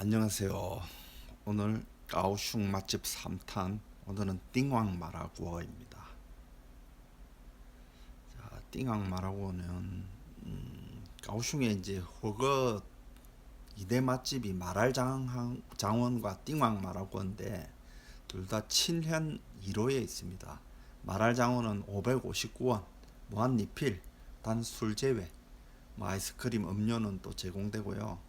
안녕하세요. 오늘 가오슝 맛집 3탄 오늘은 띵왕 마라구어입니다. 자, 띵왕 마라구어는 음, 가오슝에 이제 허거 2대 맛집이 마랄 장 장원과 띵왕 마라구어인데 둘다 친현 1호에 있습니다. 마랄 장원은 559원, 무한 리필, 단 술 제외, 뭐 아이스크림, 음료는 또 제공되고요.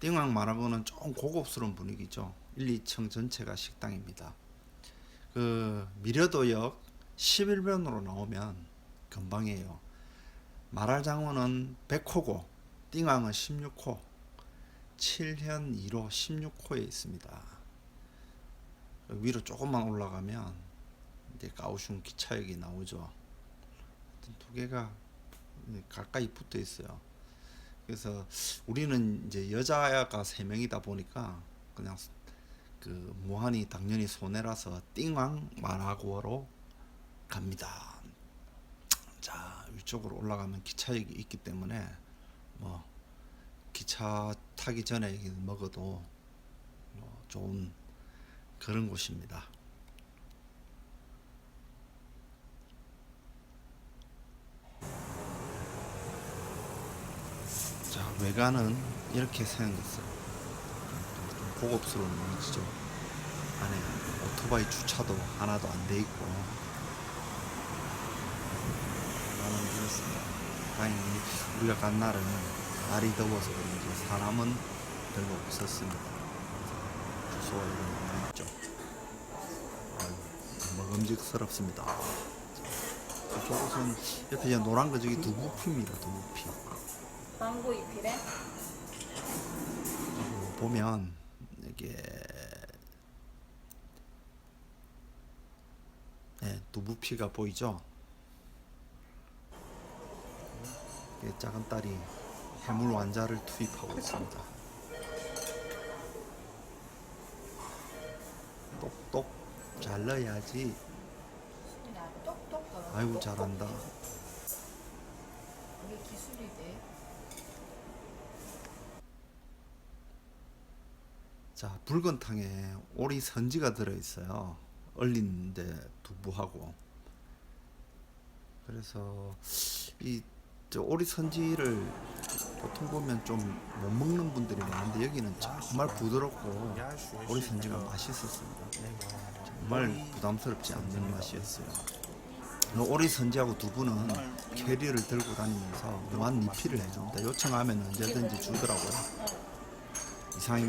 띵왕 마라고는 좀 고급스러운 분위기죠. 1, 2층 전체가 식당입니다. 그 미려도역 11번으로 나오면 금방이에요. 마랄장어는 100호고 띵왕은 16호, 7현 1호 16호에 있습니다. 그 위로 조금만 올라가면 이제 가오슝 기차역이 나오죠. 두 개가 가까이 붙어 있어요. 그래서 우리는 이제 여자가 세 명이다 보니까 그냥 그 무한히 당연히 손해라서 띵왕 마라고로 갑니다. 자 위쪽으로 올라가면 기차역이 있기 때문에 뭐 기차 타기 전에 먹어도 뭐 좋은 그런 곳입니다. 자 외관은 이렇게 생겼어요. 좀 고급스러운 이미지죠. 안에 오토바이 주차도 하나도 안 돼 있고 나는 그렇습니다. 다행히 우리가 간 날은 날이 더워서 그런지 사람은 별로 없었습니다. 주소가 이런 거 있죠. 먹음직스럽습니다. 이쪽은 옆에 노란 거 저기 두부피입니다. 두부피. 망고 잎이래? 보면 이게 네, 두부피가 보이죠? 이게 작은 딸이 해물 완자를 투입하고 있습니다. 똑똑 잘 넣어야지. 야, 똑똑 떨어. 아이고 잘한다. 이게 기술이지. 자 붉은 탕에 오리 선지가 들어 있어요. 얼린데 두부하고. 그래서 이저 오리 선지를 보통 보면 좀 못 먹는 분들이 많은데 여기는 정말 부드럽고 오리 선지가 맛있었습니다. 정말 부담스럽지 않는 맛이었어요. 이 오리 선지하고 두부는 캐리를 들고 다니면서 무한 리필을 해줍니다. 요청하면 언제든지 주더라고요.